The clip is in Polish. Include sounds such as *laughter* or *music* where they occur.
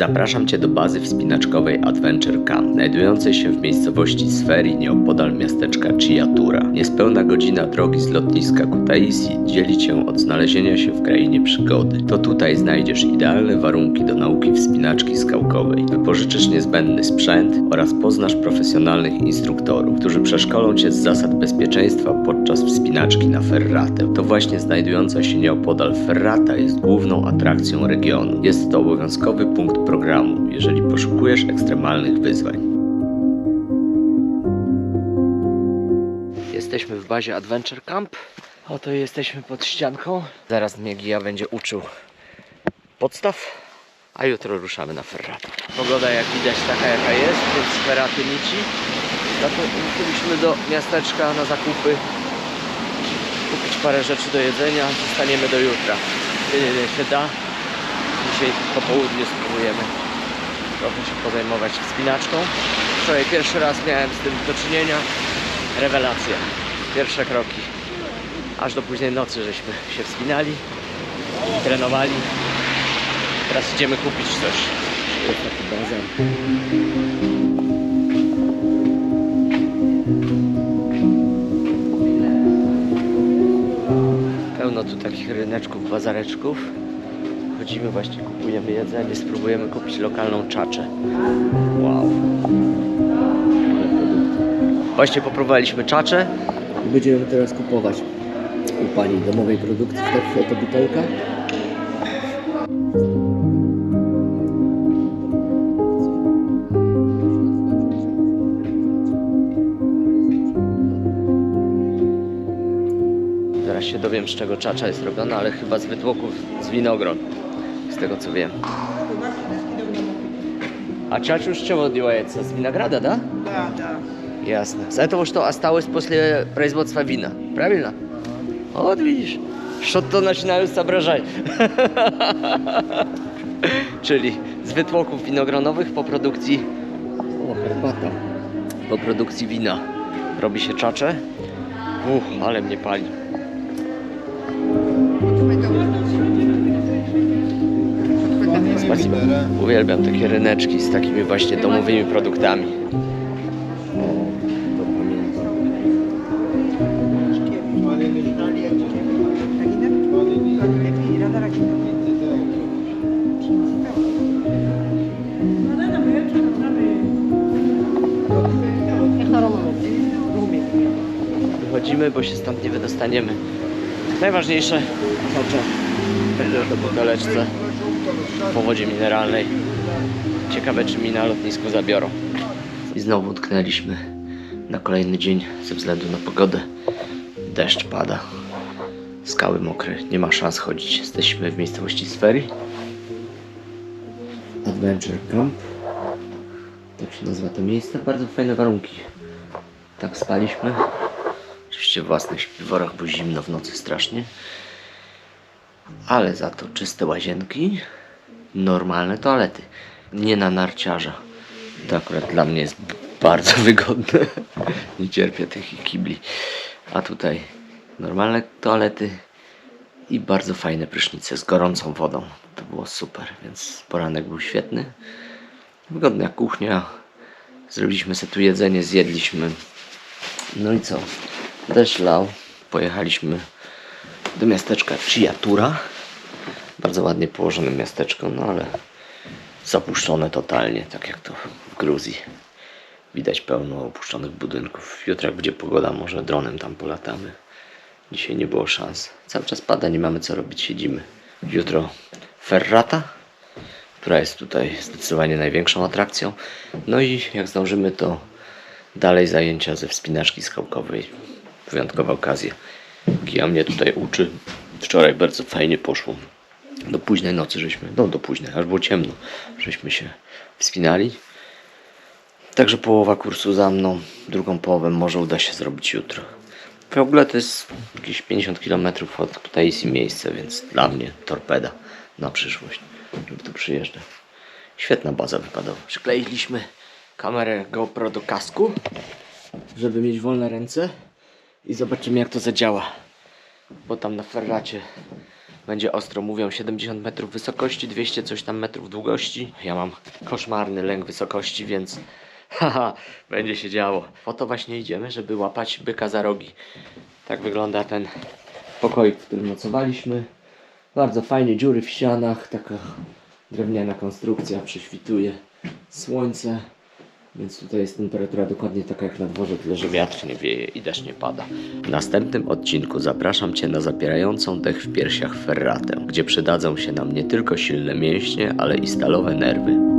Zapraszam Cię do bazy wspinaczkowej Adventure Camp, znajdującej się w miejscowości Sferi nieopodal miasteczka Chiatura. Niespełna godzina drogi z lotniska Kutaisi dzieli Cię od znalezienia się w krainie przygody. To tutaj znajdziesz idealne warunki do nauki wspinaczki skałkowej, wypożyczysz niezbędny sprzęt oraz poznasz profesjonalnych instruktorów, którzy przeszkolą Cię z zasad bezpieczeństwa podczas wspinaczki na ferratę. To właśnie znajdująca się nieopodal ferrata jest główną atrakcją regionu. Jest to obowiązkowy punkt programu, jeżeli poszukujesz ekstremalnych wyzwań. Jesteśmy w bazie Adventure Camp. Oto jesteśmy pod ścianką. Zaraz mnie Gija będzie uczył podstaw, a jutro ruszamy na ferratę. Pogoda jak widać taka jaka jest, więc ferraty nici. Zatem do miasteczka na zakupy, kupić parę rzeczy do jedzenia, zostaniemy do jutra. Tyle się da. Dzisiaj po południu spróbujemy trochę się pozajmować wspinaczką. Wczoraj pierwszy raz miałem z tym do czynienia. Rewelacja. Pierwsze kroki. Aż do późnej nocy żeśmy się wspinali, trenowali. Teraz idziemy kupić coś. Pełno tu takich ryneczków, bazareczków. Chodzimy właśnie, kupujemy jedzenie, spróbujemy kupić lokalną czaczę. Wow. Właśnie popróbowaliśmy czaczę. I będziemy teraz kupować u pani domowej produkcji takich oto butelkach. Zaraz się dowiem z czego czacza jest robiona, ale chyba z wytłoków z winogron Z tego co wiem. А чачу с чего делается? С винограда, да? Да, да. Ясно. С этого, что осталось после производства вина. Правильно? Вот видишь. Что-то начинаю соображать. Czyli z wytłoków winogronowych po produkcji... O, herbata. Po produkcji wina robi się czacze. Uch, ale mnie pali. Spasibo. Uwielbiam takie ryneczki z takimi właśnie domowymi produktami. To. Wychodzimy, bo się stąd nie wydostaniemy. Najważniejsze oczy do buteleczce po wodzie mineralnej. Ciekawe, czy mi na lotnisku zabiorą. I znowu utknęliśmy na kolejny dzień ze względu na pogodę. Deszcz pada, skały mokre, nie ma szans chodzić. Jesteśmy w miejscowości Sfery. Adventure Camp. Tak się nazywa to miejsce. Bardzo fajne warunki. Tak spaliśmy. Oczywiście w własnych śpiworach, bo zimno w nocy strasznie. Ale za to czyste łazienki, normalne toalety. Nie na narciarza. To akurat dla mnie jest bardzo *laughs* wygodne. Nie cierpię tych kibli. A tutaj normalne toalety i bardzo fajne prysznice z gorącą wodą. To było super, więc poranek był świetny. Wygodna kuchnia. Zrobiliśmy sobie tu jedzenie, zjedliśmy. No i co? Deszcz lał. Pojechaliśmy do miasteczka Chiatura. Bardzo ładnie położone miasteczko, no ale zapuszczone totalnie, tak jak to w Gruzji. Widać pełno opuszczonych budynków. Jutro jak będzie pogoda, może dronem tam polatamy. Dzisiaj nie było szans. Cały czas pada, nie mamy co robić, siedzimy. Jutro ferrata, która jest tutaj zdecydowanie największą atrakcją. No i jak zdążymy, to dalej zajęcia ze wspinaczki skałkowej. Wyjątkowa okazja. Gija mnie tutaj uczy. Wczoraj bardzo fajnie poszło. Do późnej nocy żeśmy, no do późnej, aż było ciemno, żeśmy się wspinali. Także połowa kursu za mną, drugą połowę może uda się zrobić jutro. W ogóle to jest jakieś 50 km od Taisi miejsce, więc dla mnie torpeda na przyszłość, żeby tu przyjeżdżać. Świetna baza wypadowa. Przykleiliśmy kamerę GoPro do kasku, żeby mieć wolne ręce i zobaczymy jak to zadziała. Bo tam na ferracie Będzie ostro, mówią 70 metrów wysokości, 200 coś tam metrów długości. Ja mam koszmarny lęk wysokości, więc *laughs* haha, będzie się działo. Po to właśnie idziemy, żeby łapać byka za rogi. Tak wygląda ten pokoik, w którym nocowaliśmy. Bardzo fajnie, dziury w ścianach, taka drewniana konstrukcja, prześwituje słońce. Więc tutaj jest temperatura dokładnie taka jak na dworze, tyle że wiatr nie wieje i deszcz nie pada. W następnym odcinku zapraszam Cię na zapierającą dech w piersiach ferratę, gdzie przydadzą się nam nie tylko silne mięśnie, ale i stalowe nerwy.